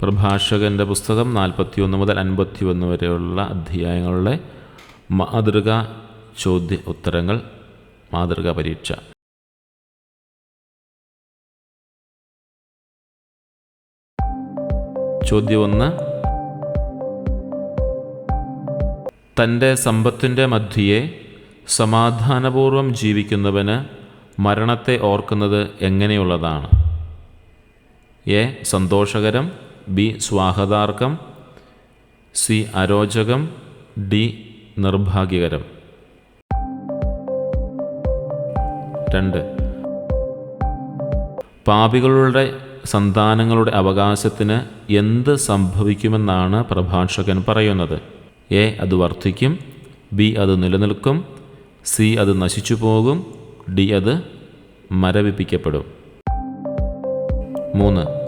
പ്രഭാഷകന്റെ പുസ്തകം നാൽപ്പത്തിയൊന്ന് മുതൽ അൻപത്തിയൊന്ന് വരെയുള്ള അധ്യായങ്ങളുടെ മാതൃക ചോദ്യ ഉത്തരങ്ങൾ മാതൃകാ പരീക്ഷ. ചോദ്യം ഒന്ന്. തന്റെ സമ്പത്തിന്റെ മധ്യയെ സമാധാനപൂർവം ജീവിക്കുന്നവന് മരണത്തെ ഓർക്കുന്നത് എങ്ങനെയുള്ളതാണ്? എ. സന്തോഷകരം. ബി സ്വാഹദാർക്കം സി അരോചകം ഡി നിർഭാഗ്യകരം. രണ്ട്. പാപികളുടെ സന്താനങ്ങളുടെ അവകാശത്തിന് എന്ത് സംഭവിക്കുമെന്നാണ് പ്രഭാഷകൻ പറയുന്നത്. എ അത് വർദ്ധിക്കും. ബി അത് നിലനിൽക്കും. സി അത് നശിച്ചു പോകും ഡി അത് മരവിപ്പിക്കപ്പെടും. മൂന്ന്.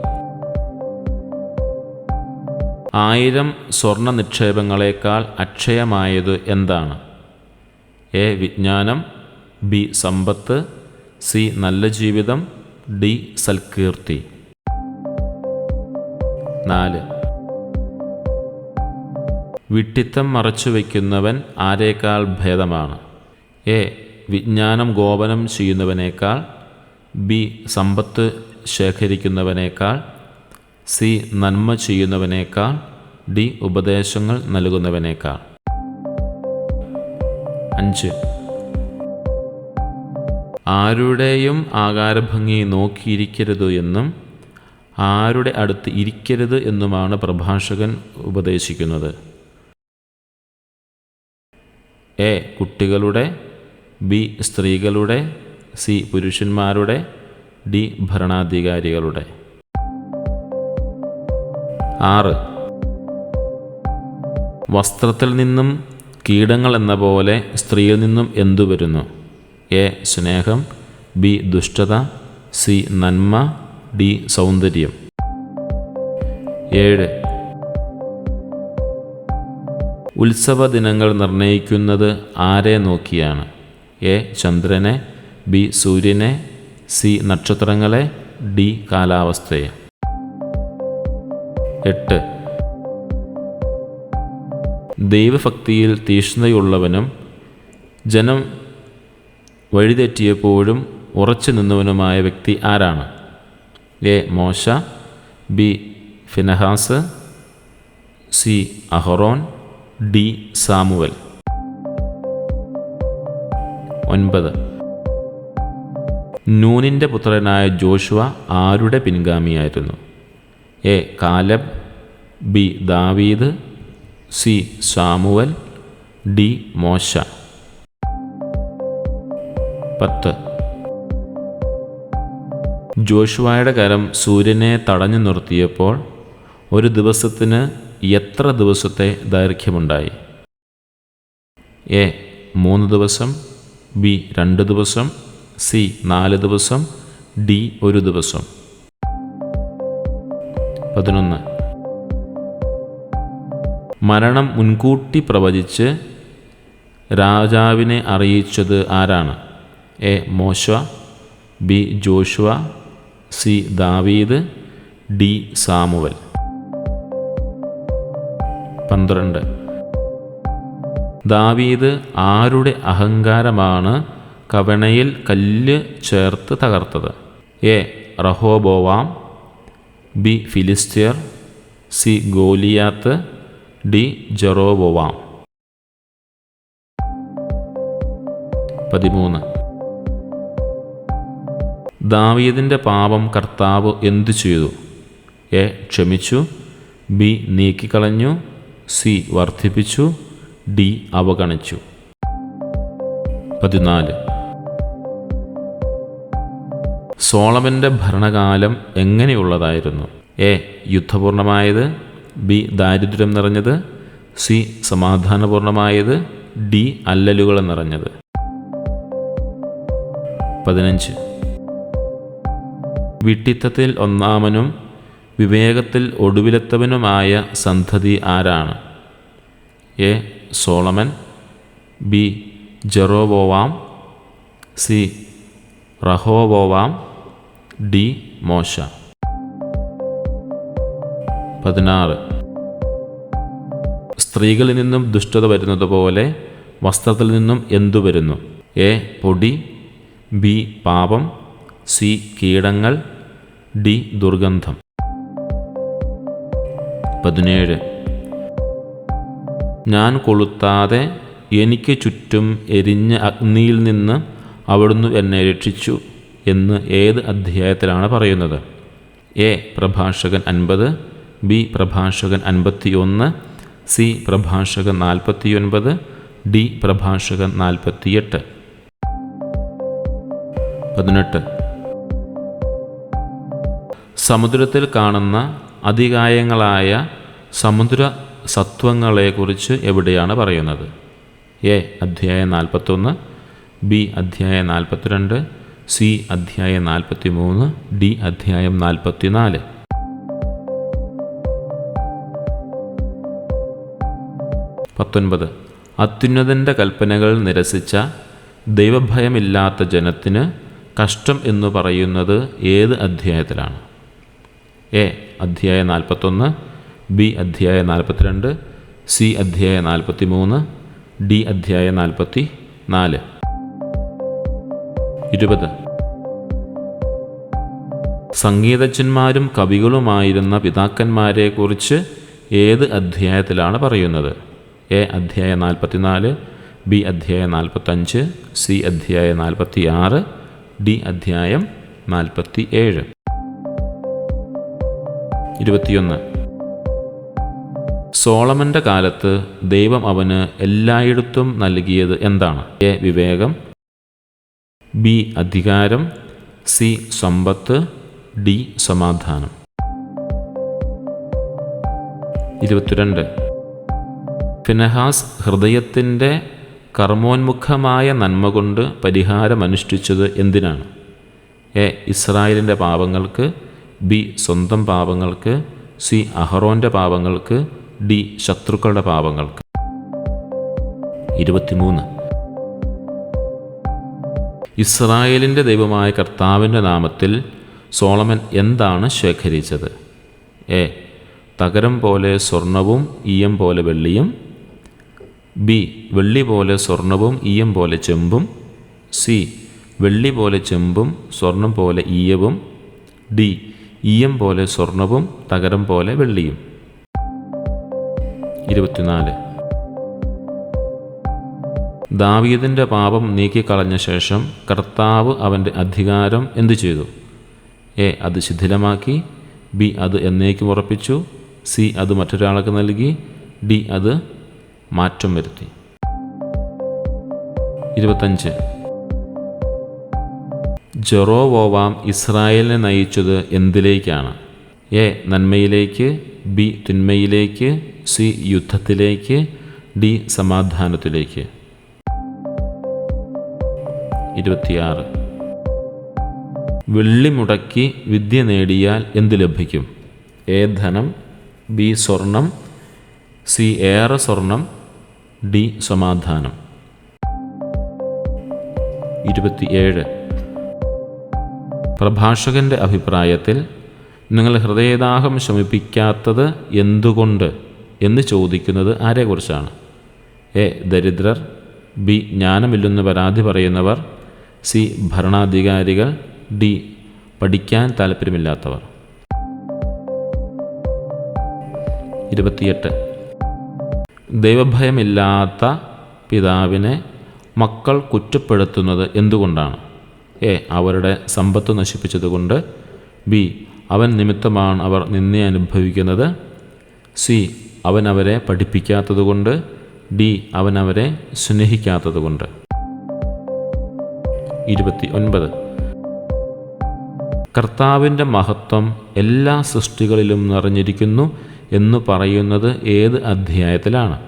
ആയിരം സ്വർണ നിക്ഷേപങ്ങളേക്കാൾ അക്ഷയമായത് എന്താണ്? എ വിജ്ഞാനം ബി സമ്പത്ത് സി നല്ല ജീവിതം ഡി സൽകീർത്തി. നാല്. വിട്ടിത്തം മറച്ചു വയ്ക്കുന്നവൻ ആരേക്കാൾ ഭേദമാണ്? എ വിജ്ഞാനം ഗോപനം ചെയ്യുന്നവനേക്കാൾ ബി സമ്പത്ത് ശേഖരിക്കുന്നവനേക്കാൾ സി നന്മ ചെയ്യുന്നവനേക്കാൾ ഡി ഉപദേശങ്ങൾ നൽകുന്നവനേക്കാൾ. അഞ്ച്. ആരുടെയും ആകാരഭംഗി നോക്കിയിരിക്കരുത് എന്നും ആരുടെ അടുത്ത് ഇരിക്കരുത് എന്നുമാണ് പ്രഭാഷകൻ ഉപദേശിക്കുന്നത്. എ. കുട്ടികളുടെ ബി. സ്ത്രീകളുടെ സി. പുരുഷന്മാരുടെ ഡി. ഭരണാധികാരികളുടെ. ആറ്. വസ്ത്രത്തിൽ നിന്നും കീടങ്ങൾ എന്ന പോലെ സ്ത്രീയിൽ നിന്നും എന്തു വരുന്നു? എ സ്നേഹം ബി ദുഷ്ടത സി നന്മ ഡി സൗന്ദര്യം. ഏഴ്. ഉത്സവ ദിനങ്ങൾ നിർണയിക്കുന്നത് ആരെ നോക്കിയാണ്? എ ചന്ദ്രനെ ബി സൂര്യനെ സി നക്ഷത്രങ്ങളെ ഡി കാലാവസ്ഥയെ. എട്ട്. ദൈവഭക്തിയിൽ തീഷ്ണതയുള്ളവനും ജനം വഴിതെറ്റിയപ്പോഴും ഉറച്ചു നിന്നവനുമായ വ്യക്തി ആരാണ്? എ. മോശ ബി. Phinehas C. അഹറോൻ ഡി. സാമുവൽ. ഒൻപത്. നൂനിന്റെ പുത്രനായ ജോഷുവ ആരുടെ പിൻഗാമിയായിരുന്നു? എ. Caleb B. ദാവീദ് സി സാമുവൽ ഡി മോശ. പത്ത്. ജോഷുവായുടെ കരം സൂര്യനെ തടഞ്ഞു നിർത്തിയപ്പോൾ ഒരു ദിവസത്തിന് എത്ര ദിവസത്തെ ദൈർഘ്യമുണ്ടായി? എ മൂന്ന് ദിവസം ബി രണ്ട് ദിവസം സി നാല് ദിവസം ഡി ഒരു ദിവസം. പതിനൊന്ന്. മരണം മുൻകൂട്ടി പ്രവചിച്ച് രാജാവിനെ അറിയിച്ചത് ആരാണ്? എ. മോശ ബി. Joshua C. ദാവീദ് ഡി. സാമുവൽ. പന്ത്രണ്ട്. ദാവീദ് ആരുടെ അഹങ്കാരമാണ് കവണയിൽ കല്ല് ചേർത്ത് തകർത്തത്? എ. റഹോബോവാം ബി. ഫിലിസ്റ്റിയർ സി. ഗോലിയാത്ത് ഡി ജെറോവോവാം. പതിമൂന്ന്. ദാവീദിന്റെ പാപം കർത്താവ് എന്തു ചെയ്തു? എ. ക്ഷമിച്ചു. ബി. നീക്കിക്കളഞ്ഞു. സി. വർദ്ധിപ്പിച്ചു. ഡി. അവഗണിച്ചു. പതിനാല്. സോളമന്റെ ഭരണകാലം എങ്ങനെയുള്ളതായിരുന്നു? എ. യുദ്ധപൂർണമായത് ബി ദാരിദ്ര്യം നിറഞ്ഞത് സി സമാധാനപൂർണമായത് ഡി അല്ലലുകൾ നിറഞ്ഞത്. പതിനഞ്ച്. വിട്ടിത്തത്തിൽ ഒന്നാമനും വിവേകത്തിൽ ഒടുവിലെത്തവനുമായ സന്തതി ആരാണ്? എ സോളമൻ ബി ജെറോവോവാം സി റഹോവോവാം ഡി മോശ. പതിനാറ്. സ്ത്രീകളിൽ നിന്നും ദുഷ്ടത വരുന്നത് പോലെ വസ്ത്രത്തിൽ നിന്നും എന്തു വരുന്നു? എ. പൊടി ബി. പാപം സി. കീടങ്ങൾ ഡി. ദുർഗന്ധം. പതിനേഴ്. ഞാൻ കൊളുത്താതെ എനിക്ക് ചുറ്റും എരിഞ്ഞ അഗ്നിയിൽ നിന്ന് അവിടുന്ന് എന്നെ രക്ഷിച്ചു എന്ന് ഏത് അധ്യായത്തിലാണ് പറയുന്നത്? എ. പ്രഭാഷകൻ അൻപത് ബി പ്രഭാഷകൻ അൻപത്തിയൊന്ന് സി പ്രഭാഷകൻ നാൽപ്പത്തിയൊൻപത് ഡി പ്രഭാഷകൻ നാൽപ്പത്തിയെട്ട്. പതിനെട്ട്. സമുദ്രത്തിൽ കാണുന്ന അതികായങ്ങളായ സമുദ്ര സത്വങ്ങളെക്കുറിച്ച് എവിടെയാണ് പറയുന്നത്? എ അധ്യായം നാൽപ്പത്തൊന്ന് ബി അധ്യായം നാൽപ്പത്തിരണ്ട് സി അധ്യായം നാൽപ്പത്തി മൂന്ന് ഡി അധ്യായം നാൽപ്പത്തി പത്തൊൻപത്. അത്യുന്നതന്റെ കൽപ്പനകൾ നിരസിച്ച ദൈവഭയമില്ലാത്ത ജനത്തിന് കഷ്ടം എന്ന് പറയുന്നത് ഏത് അധ്യായത്തിലാണ്? എ അധ്യായ നാൽപ്പത്തൊന്ന് ബി അധ്യായ നാൽപ്പത്തിരണ്ട് സി അധ്യായ നാൽപ്പത്തി മൂന്ന് ഡി അധ്യായ നാൽപ്പത്തി നാല് ഇരുപത്. സംഗീതജ്ഞന്മാരും കവികളുമായിരുന്ന പിതാക്കന്മാരെക്കുറിച്ച് ഏത് അധ്യായത്തിലാണ് പറയുന്നത്? എ അധ്യായ നാൽപ്പത്തിനാല് ബി അധ്യായ നാൽപ്പത്തഞ്ച് സി അധ്യായ നാൽപ്പത്തി ആറ് ഡി അധ്യായം നാൽപ്പത്തി ഏഴ് ഇരുപത്തിയൊന്ന്. സോളമന്റെ കാലത്ത് ദൈവം അവന് എല്ലായിടത്തും നൽകിയത് എന്താണ്? എ വിവേകം ബി അധികാരം സി സമ്പത്ത് ഡി സമാധാനം. ഇരുപത്തിരണ്ട്. ഫിനഹാസ് ഹൃദയത്തിന്റെ കർമ്മോന്മുഖമായ നന്മ കൊണ്ട് പരിഹാരമനുഷ്ഠിച്ചത് എന്തിനാണ്? എ. ഇസ്രായേലിന്റെ പാപങ്ങൾക്ക് ബി. സ്വന്തം പാപങ്ങൾക്ക് സി. അഹറോന്റെ പാപങ്ങൾക്ക് ഡി. ശത്രുക്കളുടെ പാപങ്ങൾക്ക്. ഇരുപത്തിമൂന്ന്. ഇസ്രായേലിന്റെ ദൈവമായ കർത്താവിന്റെ നാമത്തിൽ സോളമൻ എന്താണ് ശേഖരിച്ചത്? എ. തകരം പോലെ സ്വർണവും ഈയം പോലെ വെള്ളിയും ബി വെള്ളി പോലെ സ്വർണവും ഈയം പോലെ ചെമ്പും. സി വെള്ളി പോലെ ചെമ്പും സ്വർണം പോലെ ഈയവും. ഡി ഈയം പോലെ സ്വർണവും തകരം പോലെ വെള്ളിയും. ഇരുപത്തിനാല്. ദാവീദിന്റെ പാപം നീക്കിക്കളഞ്ഞ ശേഷം കർത്താവ് അവന്റെ അധികാരം എന്തു ചെയ്തു? എ അത് ശിഥിലമാക്കി. ബി അത് എന്നേക്കും ഉറപ്പിച്ചു. സി അത് മറ്റൊരാൾക്ക് നൽകി. ഡി അത് മാറ്റം വരുത്തി. ഇരുപത്തഞ്ച്. ജെറോവോവാം ഇസ്രായേലിനെ നയിച്ചത് എന്തിലേക്കാണ്? എ. നന്മയിലേക്ക് ബി. തിന്മയിലേക്ക് സി. യുദ്ധത്തിലേക്ക് ഡി. സമാധാനത്തിലേക്ക്. ഇരുപത്തിയാറ്. വെള്ളി മുടക്കി വിദ്യ നേടിയാൽ എന്ത് ലഭിക്കും? എ. ധനം ബി. സ്വർണം സി ഏറെ സ്വർണം ഡി സമാധാനം. ഇരുപത്തിയേഴ്. പ്രഭാഷകന്റെ അഭിപ്രായത്തിൽ നിങ്ങൾ ഹൃദയദാഹം ശമിപ്പിക്കാത്തത് എന്തുകൊണ്ട് എന്ന് ചോദിക്കുന്നത് ആരെക്കുറിച്ചാണ്? എ. ദരിദ്രർ ബി. ജ്ഞാനമില്ലെന്ന് പരാതി പറയുന്നവർ സി. ഭരണാധികാരികൾ ഡി. പഠിക്കാൻ താല്പര്യമില്ലാത്തവർ ഇരുപത്തിയെട്ട്. ദൈവഭയമില്ലാത്ത പിതാവിനെ മക്കൾ കുറ്റപ്പെടുത്തുന്നത് എന്തുകൊണ്ടാണ്? എ. അവരുടെ സമ്പത്ത് നശിപ്പിച്ചതുകൊണ്ട്. ബി. അവൻ നിമിത്തമാണ് അവർ നിന്നെ അനുഭവിക്കുന്നത്. സി. അവൻ അവരെ പഠിപ്പിക്കാത്തതുകൊണ്ട്. ഡി. അവൻ അവരെ സ്നേഹിക്കാത്തതുകൊണ്ട്. ഇരുപത്തി ഒൻപത് കർത്താവിന്റെ മഹത്വം എല്ലാ സൃഷ്ടികളിലും നിറഞ്ഞിരിക്കുന്നു. എന്ന് പറയുന്നത് ഏത് അധ്യായത്തിലാണ്?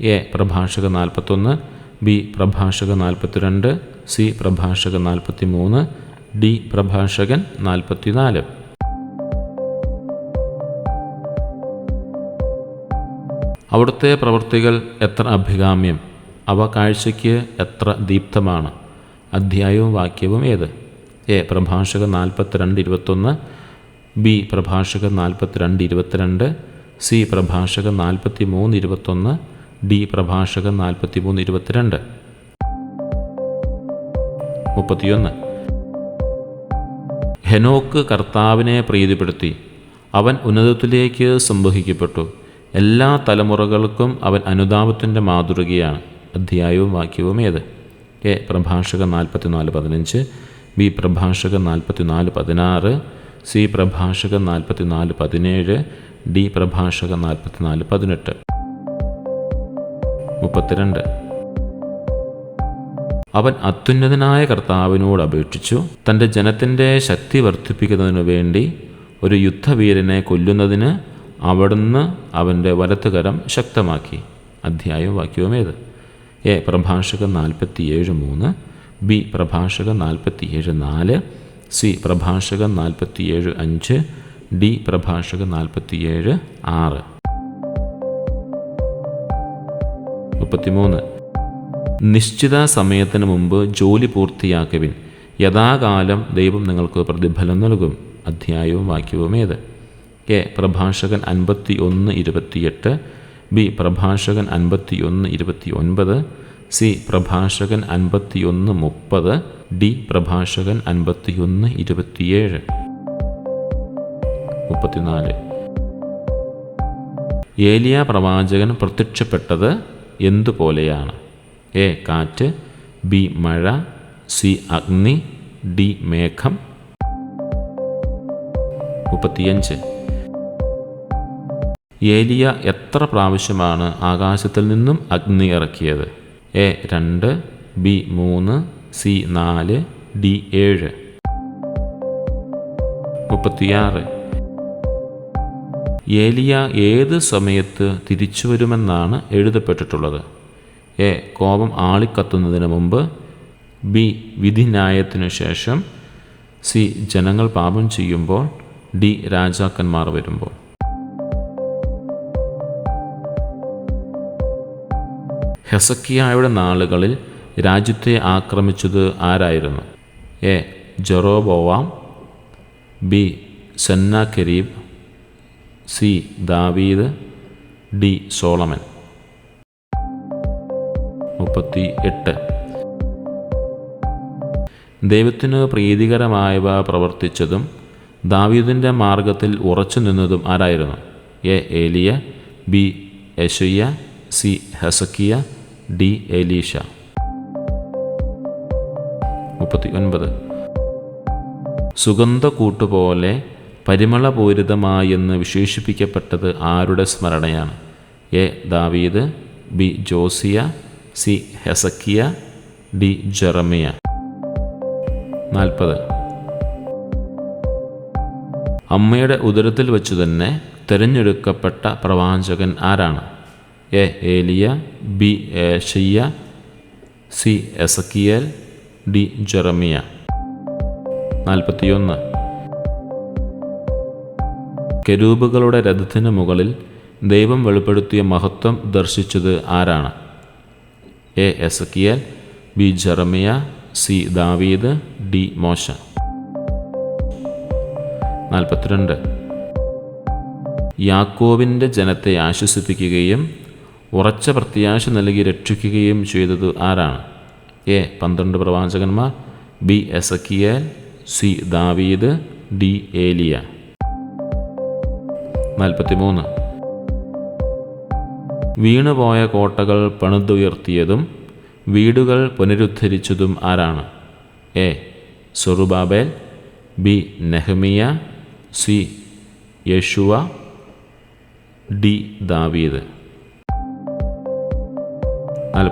എ പ്രഭാഷക നാൽപ്പത്തൊന്ന് ബി പ്രഭാഷക നാൽപ്പത്തിരണ്ട് സി പ്രഭാഷക നാൽപ്പത്തി മൂന്ന് ഡി പ്രഭാഷകൻ നാൽപ്പത്തിനാല്. അവിടുത്തെ പ്രവൃത്തികൾ എത്ര അഭികാമ്യം അവ കാഴ്ചയ്ക്ക് എത്ര ദീപ്തമാണ് അധ്യായവും വാക്യവും ഏത്? എ പ്രഭാഷക നാൽപ്പത്തിരണ്ട് ഇരുപത്തൊന്ന് ബി പ്രഭാഷക നാൽപ്പത്തിരണ്ട് ഇരുപത്തിരണ്ട് സി പ്രഭാഷകൻ നാൽപ്പത്തി മൂന്ന് ഇരുപത്തൊന്ന് ഡി പ്രഭാഷകൻ നാൽപ്പത്തി മൂന്ന് ഇരുപത്തിരണ്ട്. മുപ്പത്തിയൊന്ന്. ഹെനോക്ക് കർത്താവിനെ പ്രീതിപ്പെടുത്തി. അവൻ ഉന്നതത്തിലേക്ക് സംവഹിക്കപ്പെട്ടു. എല്ലാ തലമുറകൾക്കും അവൻ അനുതാപത്തിന്റെ മാതൃകയാണ്. അധ്യായവും വാക്യവും ഏത്? എ പ്രഭാഷകൻ നാൽപ്പത്തിനാല് പതിനഞ്ച് ബി പ്രഭാഷകൻ നാൽപ്പത്തിനാല് പതിനാറ് സി പ്രഭാഷകൻ നാൽപ്പത്തിനാല് പതിനേഴ് ഡി പ്രഭാഷകൻ നാൽപ്പത്തിനാല് പതിനെട്ട്. മുപ്പത്തിരണ്ട്. അവൻ അത്യുന്നതനായ കർത്താവിനോട് അപേക്ഷിച്ചു തന്റെ ജനത്തിന്റെ ശക്തി വർദ്ധിപ്പിക്കുന്നതിനു വേണ്ടി ഒരു യുദ്ധവീരനെ കൊല്ലുന്നതിന് അവിടുന്ന് അവന്റെ വലത്തുകരം ശക്തമാക്കി. അധ്യായവും വാക്യവും ഏത്? എ പ്രഭാഷകൻ നാൽപ്പത്തിയേഴ് മൂന്ന് ബി പ്രഭാഷകൻ നാൽപ്പത്തിയേഴ് നാല് സി പ്രഭാഷകൻ നാൽപ്പത്തിയേഴ് അഞ്ച് ഡി പ്രഭാഷകൻ നാൽപ്പത്തിയേഴ് ആറ്. മുപ്പത്തിമൂന്ന്. നിശ്ചിത സമയത്തിന് മുമ്പ് ജോലി പൂർത്തിയാക്കുവിൻ. യഥാകാലം ദൈവം നിങ്ങൾക്ക് പ്രതിഫലം നൽകും. അധ്യായവും വാക്യവും ഏത്? എ. പ്രഭാഷകൻ അൻപത്തി ഒന്ന് ഇരുപത്തിയെട്ട് ബി. പ്രഭാഷകൻ അൻപത്തി ഒന്ന് ഇരുപത്തി ഒൻപത് സി പ്രഭാഷകൻ അൻപത്തിയൊന്ന് മുപ്പത് ഡി പ്രഭാഷകൻ അൻപത്തിയൊന്ന് ഇരുപത്തിയേഴ്. മുപ്പത്തിനാല്. ഏലിയ പ്രവാചകൻ പ്രത്യക്ഷപ്പെട്ടത് എന്തുപോലെയാണ്? എ കാറ്റ് ബി മഴ സി അഗ്നി ഡി മേഘം. മുപ്പത്തിയഞ്ച്. ഏലിയ എത്ര പ്രാവശ്യമാണ് ആകാശത്തിൽ നിന്നും അഗ്നി ഇറക്കിയത്? എ രണ്ട് ബി മൂന്ന് സി നാല് ഡി ഏഴ്. മുപ്പത്തിയാറ്. ഏലിയ ഏത് സമയത്ത് തിരിച്ചു വരുമെന്നാണ് എഴുതപ്പെട്ടിട്ടുള്ളത്? എ കോപം ആളിക്കത്തുന്നതിന് മുമ്പ്. ബി വിധിന്യായത്തിനു ശേഷം. സി ജനങ്ങൾ പാപം ചെയ്യുമ്പോൾ. ഡി രാജാക്കന്മാർ വരുമ്പോൾ. ഹെസക്കിയായുടെ നാളുകളിൽ രാജ്യത്തെ ആക്രമിച്ചത് ആരായിരുന്നു? A. Jeroboam. B. Sennacherib. C. ദാവീദ്. ഡി. സോളമൻ. മുപ്പത്തി എട്ട് ദൈവത്തിന് പ്രീതികരമായവ പ്രവർത്തിച്ചതും ദാവീദിന്റെ മാർഗത്തിൽ ഉറച്ചു നിന്നതും ആരായിരുന്നു? എ. ഏലിയ. ബി. യശയ്യ. സി. ഹസക്കിയ. D Elisha. മുപ്പത്തി ഒൻപത് സുഗന്ധക്കൂട്ടുപോലെ പരിമളപൂരിതമായെന്ന് വിശേഷിപ്പിക്കപ്പെട്ടത് ആരുടെ സ്മരണയാണ്? എ. ദാവീദ് B. Josiah C. Hezekiah D. Jeremiah. നാൽപ്പത്. അമ്മയുടെ ഉദരത്തിൽ വച്ചു തന്നെ തിരഞ്ഞെടുക്കപ്പെട്ട പ്രവാചകൻ ആരാണ്? എ ഏലിയ ബി ഏഷയ്യ സി എസക്കിയൽ ഡി ജെറമിയ. നാൽപ്പത്തിയൊന്ന്. കെരൂബുകളുടെ രഥത്തിന് മുകളിൽ ദൈവം വെളിപ്പെടുത്തിയ മഹത്വം ദർശിച്ചത് ആരാണ്? A Ezekiel B Jeremiah C ദാവീദ് ഡി മോശ. നാൽപ്പത്തിരണ്ട്. യാക്കോവിന്റെ ജനത്തെ ആശ്വസിപ്പിക്കുകയും ഉറച്ച പ്രത്യാശ നൽകി രക്ഷിക്കുകയും ചെയ്തത് ആരാണ്? എ. പന്ത്രണ്ട് പ്രവാചകന്മാർ ബി. എസക്കിയൽ സി. ദാവീദ് ഡി. ഏലിയ. നാൽപ്പത്തിമൂന്ന്. വീണുപോയ കോട്ടകൾ പണിതുയർത്തിയതും വീടുകൾ പുനരുദ്ധരിച്ചതും ആരാണ്? എ. സൊറുബാബേൽ ബി. നെഹമിയ സി. യേശുവ ഡി. ദാവീദ്.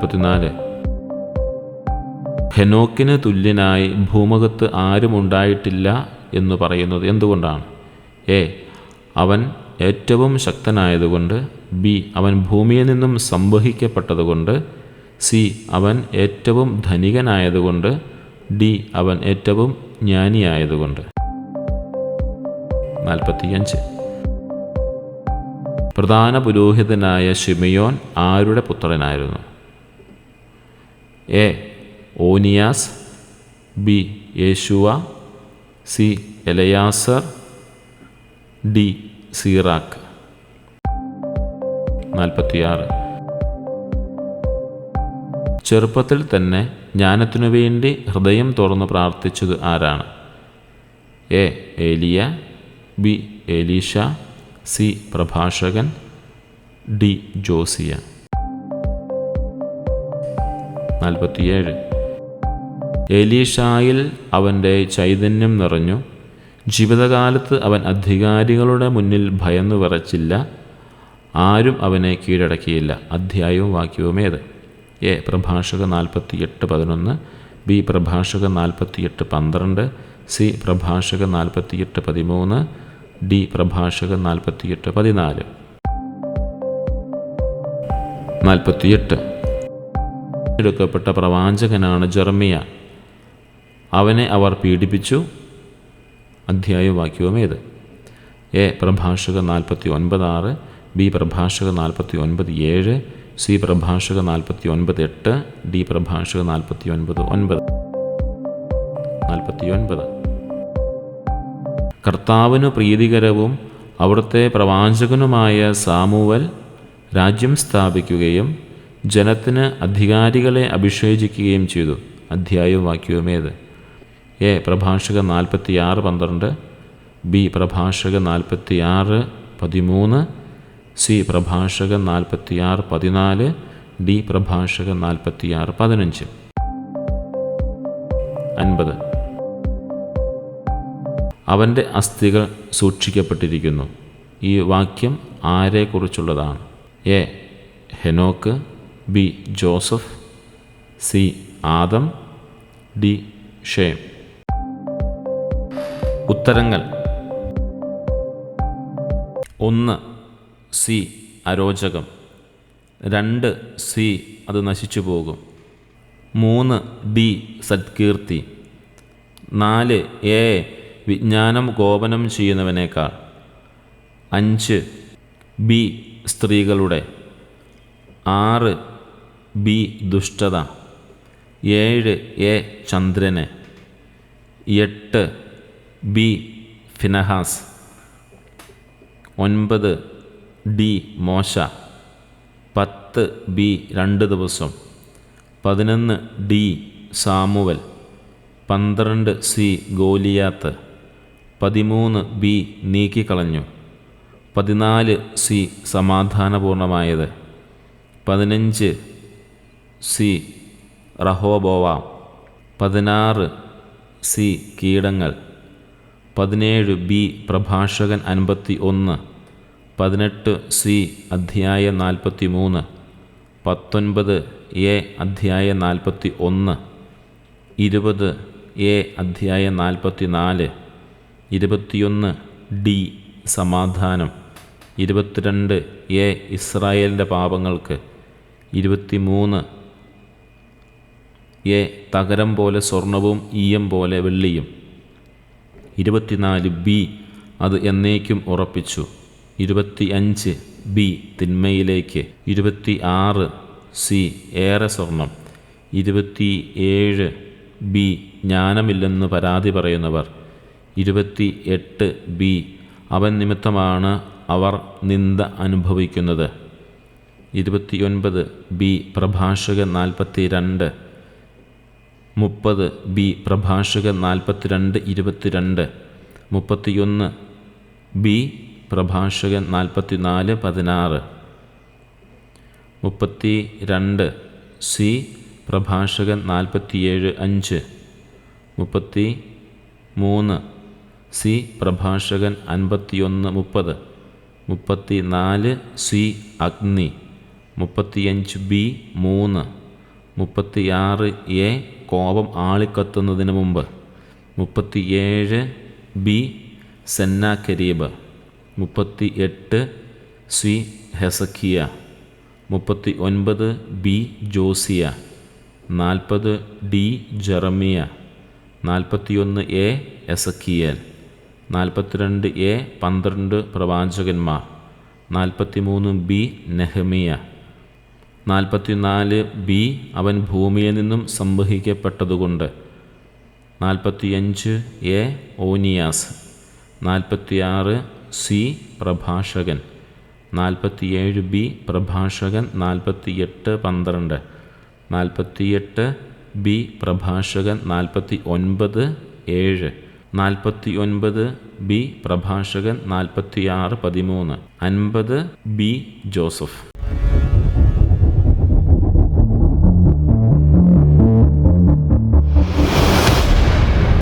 നാൽപ്പത്തിനാല് ഹെനോക്കിന് തുല്യനായി ഭൂമുഖത്ത് ആരുമുണ്ടായിട്ടില്ല എന്ന് പറയുന്നത് എന്തുകൊണ്ടാണ്? എ. അവൻ ഏറ്റവും ശക്തനായതുകൊണ്ട്. ബി. അവൻ ഭൂമിയിൽ നിന്നും സംവഹിക്കപ്പെട്ടതുകൊണ്ട്. സി. അവൻ ഏറ്റവും ധനികനായതുകൊണ്ട്. ഡി. അവൻ ഏറ്റവും ജ്ഞാനിയായതുകൊണ്ട്. നാൽപ്പത്തിയഞ്ച്. പ്രധാന പുരോഹിതനായ ഷിമയോൻ ആരുടെ പുത്രനായിരുന്നു? എ ഓനിയാസ് ബി യേശുവ സി എലയാസർ ഡി സീറാക്ക് നാൽപ്പത്തിയാറ്. ചെറുപ്പത്തിൽ തന്നെ ജ്ഞാനത്തിനു വേണ്ടി ഹൃദയം തുറന്ന് പ്രാർത്ഥിച്ചത് ആരാണ്? എ ഏലിയ ബി ഏലീഷ സി പ്രഭാഷകൻ ഡി ജോസിയ. നാൽപ്പത്തിയേഴ്. ഏലീഷായിൽ അവന്റെ ചൈതന്യം നിറഞ്ഞു. ജീവിതകാലത്ത് അവൻ അധികാരികളുടെ മുന്നിൽ ഭയന്നു വിറച്ചില്ല. ആരും അവനെ കീഴടക്കിയില്ല. അധ്യായവും വാക്യവും ഏത്? എ. പ്രഭാഷക നാൽപ്പത്തി എട്ട് പതിനൊന്ന്. ബി. പ്രഭാഷക നാൽപ്പത്തിയെട്ട് പന്ത്രണ്ട്. സി. പ്രഭാഷക നാൽപ്പത്തിയെട്ട് പതിമൂന്ന്. ഡി. പ്രഭാഷക നാൽപ്പത്തിയെട്ട് പതിനാല്. നാൽപ്പത്തിയെട്ട്. എടുക്കപ്പെട്ട പ്രവാചകനാണ് ജർമിയ അവനെ അവർ പീഡിപ്പിച്ചു. അധ്യായവാക്യവും ഏത്? എ പ്രഭാഷക നാൽപ്പത്തി ഒൻപത് ആറ് ബി പ്രഭാഷക നാൽപ്പത്തി ഒൻപത് ഏഴ് സി പ്രഭാഷക നാൽപ്പത്തി ഒൻപത് എട്ട് ഡി പ്രഭാഷക നാൽപ്പത്തി ഒൻപത് ഒൻപത് നാൽപ്പത്തി ഒൻപത് കർത്താവിന് പ്രീതികരവും അവിടുത്തെ പ്രവാചകനുമായ സാമുവൽ രാജ്യം സ്ഥാപിക്കുകയും ജനത്തിന് അധികാരികളെ അഭിഷേചിക്കുകയും ചെയ്തു. അധ്യായവും വാക്യവുമേത് എ. പ്രഭാഷക നാൽപ്പത്തി ആറ് പന്ത്രണ്ട്. ബി. പ്രഭാഷക നാൽപ്പത്തി ആറ് പതിമൂന്ന്. സി. പ്രഭാഷക നാൽപ്പത്തി ആറ് പതിനാല്. ഡി. പ്രഭാഷക നാൽപ്പത്തി ആറ് പതിനഞ്ച്. അൻപത്. അവന്റെ അസ്ഥികൾ സൂക്ഷിക്കപ്പെട്ടിരിക്കുന്നു. ഈ വാക്യം ആരെക്കുറിച്ചുള്ളതാണ്? എ. ഹെനോക്ക് B Joseph C Adam D Shem. ഉത്തരങ്ങൾ. ഒന്ന് സി അരോചകം. രണ്ട് സി അത് നശിച്ചു പോകും. മൂന്ന് ഡി സത്കീർത്തി. നാല് എ വിജ്ഞാനം ഗോപനം ചെയ്യുന്നവനേക്കാൾ. അഞ്ച് ബി സ്ത്രീകളുടെ. ആറ് ബി ദുഷ്ടത. ഏഴ് എ ചന്ദ്രന്. എട്ട് ബി ഫിനഹാസ്. ഒൻപത് ഡി മോശ. പത്ത് ബി രണ്ട് ദിവസം. പതിനൊന്ന് ഡി സാമുവൽ. പന്ത്രണ്ട് സി ഗോലിയാത്ത്. പതിമൂന്ന് ബി നീക്കിക്കളഞ്ഞു. പതിനാല് സി സമാധാനപൂർണമായത്. പതിനഞ്ച് സി. റഹോബോവാം. പതിനാറ് സി കീടങ്ങൾ. പതിനേഴ് ബി പ്രഭാഷകൻ അൻപത്തി ഒന്ന് പതിനെട്ട് സി അധ്യായ നാൽപ്പത്തി മൂന്ന് പത്തൊൻപത് എ അധ്യായ നാൽപ്പത്തി ഒന്ന് ഇരുപത് എ അധ്യായ നാൽപ്പത്തി നാല് ഇരുപത്തിയൊന്ന് ഡി സമാധാനം. ഇരുപത്തിരണ്ട് എ ഇസ്രായേലിന്റെ പാപങ്ങൾക്ക്. ഇരുപത്തിമൂന്ന് എ തകരം പോലെ സ്വർണവും ഈയം പോലെ വെള്ളിയും. ഇരുപത്തിനാല് ബി അത് എന്നേക്കും ഉറപ്പിച്ചു. ഇരുപത്തി അഞ്ച് ബി തിന്മയിലേക്ക്. ഇരുപത്തി ആറ് സി ഏറെ സ്വർണം. ഇരുപത്തി ഏഴ് ബി ജ്ഞാനമില്ലെന്ന് പരാതി പറയുന്നവർ. ഇരുപത്തി എട്ട് ബി അവൻ നിമിത്തമാണ് അവർ നിന്ദ അനുഭവിക്കുന്നത്. ഇരുപത്തിയൊൻപത് ബി പ്രഭാഷകൻ നാൽപ്പത്തി രണ്ട് മുപ്പത് ബി പ്രഭാഷകൻ നാൽപ്പത്തിരണ്ട് ഇരുപത്തിരണ്ട്. മുപ്പത്തിയൊന്ന് ബി പ്രഭാഷകൻ നാൽപ്പത്തിനാല് പതിനാറ്. മുപ്പത്തി രണ്ട് സി പ്രഭാഷകൻ നാൽപ്പത്തിയേഴ് അഞ്ച്. മുപ്പത്തി മൂന്ന് സി പ്രഭാഷകൻ അൻപത്തിയൊന്ന് മുപ്പത്. മുപ്പത്തി നാല് സി അഗ്നി. മുപ്പത്തിയഞ്ച് ബി മൂന്ന്. മുപ്പത്തിയാറ് എ കോപം ആളിക്കത്തുന്നതിന് മുമ്പ്. മുപ്പത്തിയേഴ് ബി സെന്നാക്കരീബ് മുപ്പത്തി എട്ട് സി ഹെസക്കിയ. മുപ്പത്തി ഒൻപത് ബി ജോസിയ. നാൽപ്പത് ഡി ജെറമിയ. നാൽപ്പത്തിയൊന്ന് എ എസക്കിയൽ. നാൽപ്പത്തിരണ്ട് എ പന്ത്രണ്ട് പ്രവാചകന്മാർ. നാൽപ്പത്തിമൂന്ന് ബി നെഹമിയ. നാൽപ്പത്തിനാല് ബി അവൻ ഭൂമിയിൽ നിന്നും സംവഹിക്കപ്പെട്ടതുകൊണ്ട്. നാൽപ്പത്തിയഞ്ച് എ ഓനിയാസ്. നാൽപ്പത്തിയാറ് സി പ്രഭാഷകൻ. നാൽപ്പത്തിയേഴ് ബി പ്രഭാഷകൻ. നാൽപ്പത്തിയെട്ട് പന്ത്രണ്ട്. നാൽപ്പത്തിയെട്ട് ബി പ്രഭാഷകൻ. നാൽപ്പത്തി ഒൻപത് ഏഴ്. നാൽപ്പത്തി ഒൻപത് ബി പ്രഭാഷകൻ. നാൽപ്പത്തിയാറ് പതിമൂന്ന്. അൻപത് ബി ജോസഫ്.